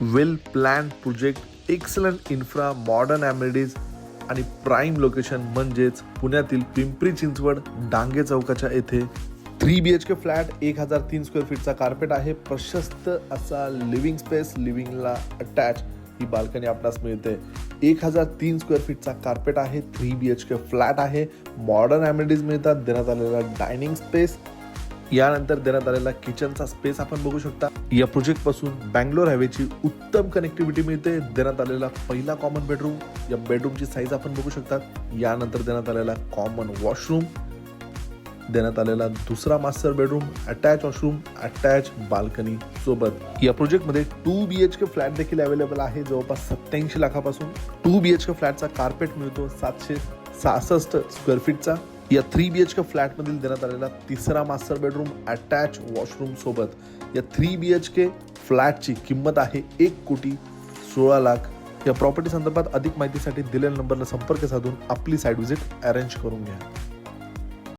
Well plan project excellent infra modern amenities आणि prime location म्हणजेच पुण्यातील पिंपरी चिंचवड डांगे चौकाच्या येथे. Three B H K flat एक हजार तीन स्क्वेअर फीटचा कार्पेट आहे. प्रशस्त असा लिव्हिंग स्पेस लिव्हिंगला अटॅच ही बाल्कनी आपणास मिळते. एक हजार तीन स्क्वेअर फीटचा कार्पेट आहे. Three B H K flat आहे. मॉडर्न ॲमेनिटीज मिळतात. देण्यात आलेला डायनिंग स्पेस यानंतर देण्यात आलेला किचनचा स्पेस आपण बघू शकता. या प्रोजेक्टपासून बँगलोर हायवेची उत्तम कनेक्टिव्हिटी मिळते. देण्यात आलेला पहिला कॉमन बेडरूम या बेडरूमची साईज आपण बघू शकता. यानंतर देण्यात आलेला कॉमन वॉशरूम देण्यात आलेला दुसरा master bedroom attach washroom attach balcony सोबत. या प्रोजेक्टमध्ये two B H K flat देखील अवेलेबल आहे. जवळपास सत्याऐंशी लाखापासून टू बी एच के फ्लॅटचा कार्पेट मिळतो. सातशे सहासष्ट स्क्वेअर फीटचा या थ्री बी एच के फ्लॅटमधील देण्यात आलेला तिसरा मास्टर बेडरूम अटॅच वॉशरूम सोबत या थ्री बी एच के फ्लॅटची किंमत आहे एक कोटी सोळा लाख. या प्रॉपर्टी संदर्भात अधिक माहितीसाठी दिलेल्या नंबरला संपर्क साधून आपली साईट व्हिजिट अरेंज करून घ्या.